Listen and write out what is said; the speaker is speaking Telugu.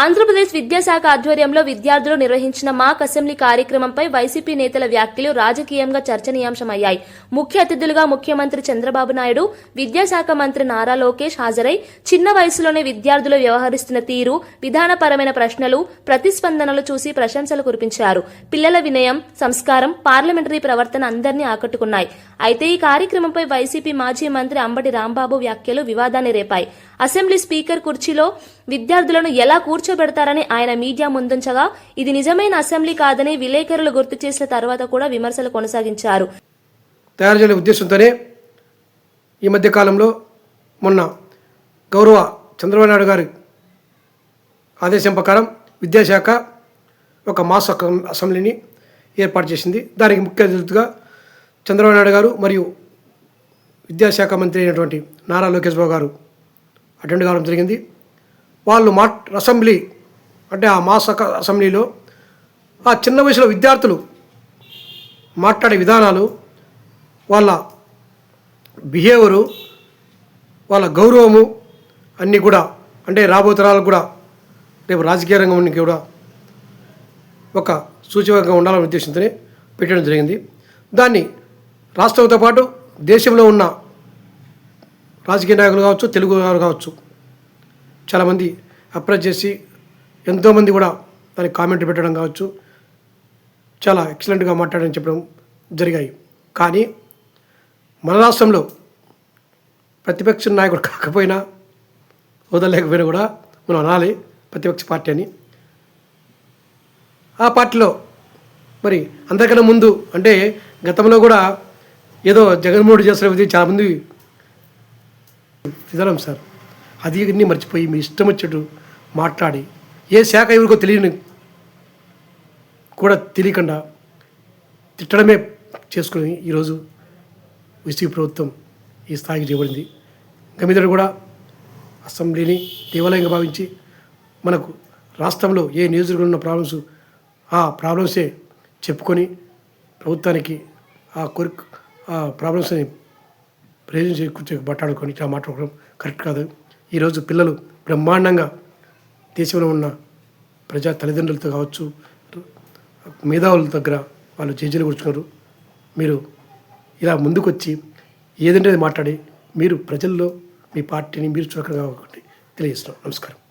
ఆంధ్రప్రదేశ్ విద్యాశాఖ ఆధ్వర్యంలో విద్యార్థులు నిర్వహించిన మాక్ అసెంబ్లీ కార్యక్రమంపై వైసీపీ నేతల వ్యాఖ్యలు రాజకీయంగా చర్చనీయాంశమయ్యాయి. ముఖ్య అతిథులుగా ముఖ్యమంత్రి చంద్రబాబు నాయుడు విద్యాశాఖ మంత్రి నారా లోకేష్ హాజరై చిన్న వయసులోనే విద్యార్థులు వ్యవహరిస్తున్న తీరు విధానపరమైన ప్రశ్నలు ప్రతిస్పందనలు చూసి ప్రశంసలు కురిపించారు. పిల్లల వినయం సంస్కారం పార్లమెంటరీ ప్రవర్తన అందరినీ ఆకట్టుకున్నాయి. అయితే ఈ కార్యక్రమంపై వైసీపీ మాజీ మంత్రి అంబటి రాంబాబు వ్యాఖ్యలు వివాదాన్ని రేపాయి. అసెంబ్లీ స్పీకర్ కుర్చీలో విద్యార్థులను ఎలా కూర్చోబెడతారని ఆయన మీడియా ముందుంచగా ఇది నిజమైన అసెంబ్లీ కాదని విలేకరులు గుర్తు చేసిన తర్వాత కూడా విమర్శలు కొనసాగించారు. తయారు చేయాలనే ఉద్దేశంతోనే ఈ మధ్య కాలంలో మొన్న గౌరవ చంద్రబాబు నాయుడు గారి ఆదేశం ప్రకారం విద్యాశాఖ ఒక మాస్ అసెంబ్లీని ఏర్పాటు చేసింది. దానికి ముఖ్య అతిథిగా చంద్రబాబు నాయుడు గారు మరియు విద్యాశాఖ మంత్రి అయినటువంటి నారా లోకేష్ బాబు గారు అటెండ్ కావడం జరిగింది. వాళ్ళు మా అసెంబ్లీ అంటే ఆ మాస్ అసెంబ్లీలో ఆ చిన్న వయసులో విద్యార్థులు మాట్లాడే విధానాలు వాళ్ళ బిహేవియరు వాళ్ళ గౌరవము అన్నీ కూడా అంటే రాబో తరాలకు కూడా రేపు రాజకీయ రంగం కూడా ఒక సూచకంగా ఉండాలనే ఉద్దేశంతోనే పెట్టడం జరిగింది. దాన్ని రాష్ట్రంతో పాటు దేశంలో ఉన్న రాజకీయ నాయకులు కావచ్చు తెలుగు వారు కావచ్చు చాలామంది అప్రోచ్ చేసి ఎంతోమంది కూడా దానికి కామెంట్ పెట్టడం కావచ్చు. చాలా ఎక్సలెంట్గా మాట్లాడని చెప్పడం జరిగాయి. కానీ మన రాష్ట్రంలో ప్రతిపక్ష నాయకుడు కాకపోయినా వదలలేకపోయినా కూడా మనం అనాలి ప్రతిపక్ష పార్టీ అని. ఆ పార్టీలో మరి అందరికన్నా ముందు అంటే గతంలో కూడా ఏదో జగన్మోహన్ చేస్తున్న చాలామంది విధానం సార్. అది అన్నీ మర్చిపోయి మీ ఇష్టం వచ్చేట్టు మాట్లాడి ఏ శాఖ ఎవరికో తెలియని కూడా తెలియకుండా తిట్టడమే చేసుకుని ఈరోజు వైసీపీ ప్రభుత్వం ఈ స్థాయికి చేయబడింది గమిదడు కూడా అసెంబ్లీని దేవాలయంగా భావించి మనకు రాష్ట్రంలో ఏ నియోజకవర్గంలో ఉన్న ప్రాబ్లమ్స్ ఆ ప్రాబ్లమ్సే చెప్పుకొని ప్రభుత్వానికి ఆ కోరిక ఆ ప్రాబ్లమ్స్ని ప్రయోజనం చేకూర్చే మాట్లాడుకొని ఇట్లా మాట్లాడుకోవడం కరెక్ట్ కాదు. ఈరోజు పిల్లలు బ్రహ్మాండంగా దేశంలో ఉన్న ప్రజా తల్లిదండ్రులతో కావచ్చు మేధావుల దగ్గర వాళ్ళు జడ్జీలు కూర్చున్నారు. మీరు ఇలా ముందుకొచ్చి ఏదంటే మాట్లాడి మీరు ప్రజల్లో మీ పార్టీని మీరు చురకగా తెలియజేస్తున్నాం. నమస్కారం.